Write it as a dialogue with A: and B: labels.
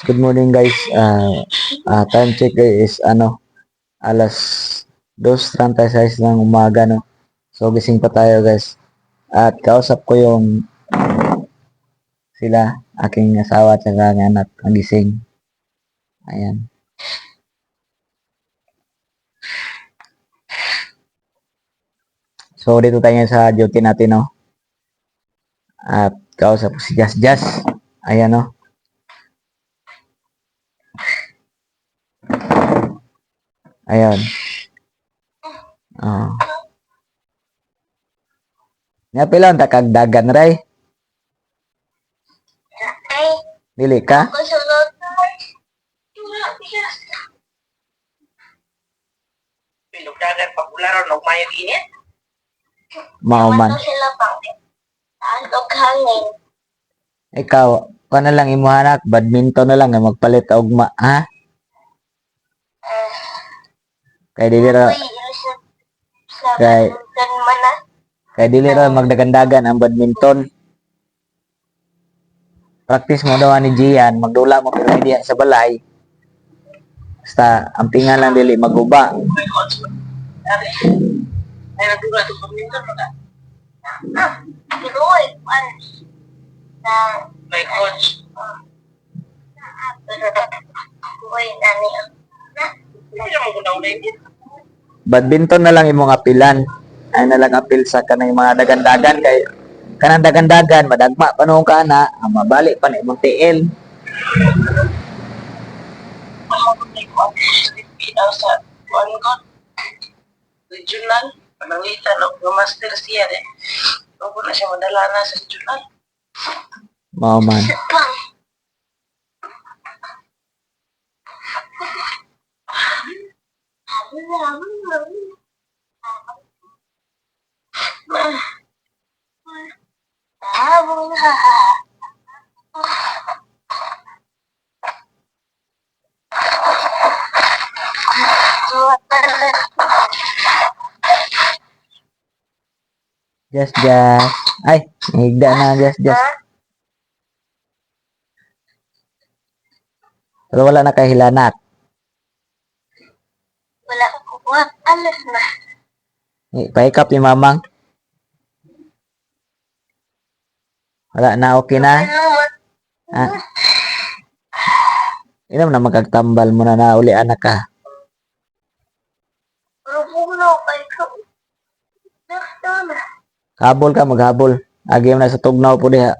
A: Good morning guys. Ah, ah, time check is ano alas 2:36 ng umaga no. So gising pa tayo guys. At kausap ko yung sila, aking asawa at saka anak ang gising. Ayan. So dito tayo sa duty natin no. At kausap ko si Jas Jas. Ayan no. Ayan. Oh. Nga pila ang takagdagan ray.
B: Ay,
A: Dili ka?
C: Pinugdagan pag ularo na umayag init.
A: Mauman.
B: Ano.
A: Ikaw, ka na lang imuhanak, badminton na lang, magpalit og ma, ha? Kay dili ra,
B: sa
A: Kay-
B: badminton
A: kay dili ra magdagandagan ang badminton. Practice mo daw ni Gian, magdula mo pero hindi yan sa balay. Basta, ang tinga lang dili maguba.
C: Ay, nagdura ito pamintan mo na.
B: Kinuwi, pan. Na,
C: May coach.
B: uy, nani
C: naman ko na init.
A: Badminton na lang imong apilan. Ay na lang apil sa kanang mga dagandagan kay kanang dagandagan madagma pa noong ka na, ang mabalik pa na imong
C: ko. Regional. Panangitan o master siya eh. Huwag na siya madala na sa regional.
A: Mao man.
B: Pang. Habang ha
A: Just just. Ay, higda na just just. Pero wala na kahilanat.
B: Wala ko. Alas na.
A: Pahikap ni mamang. Wala na, okay na. Ah. Inom na magagtambal mo na na uli anak ka.
B: Na.
A: Habol ka, maghabol. Agi mo na sa tugnaw po diha.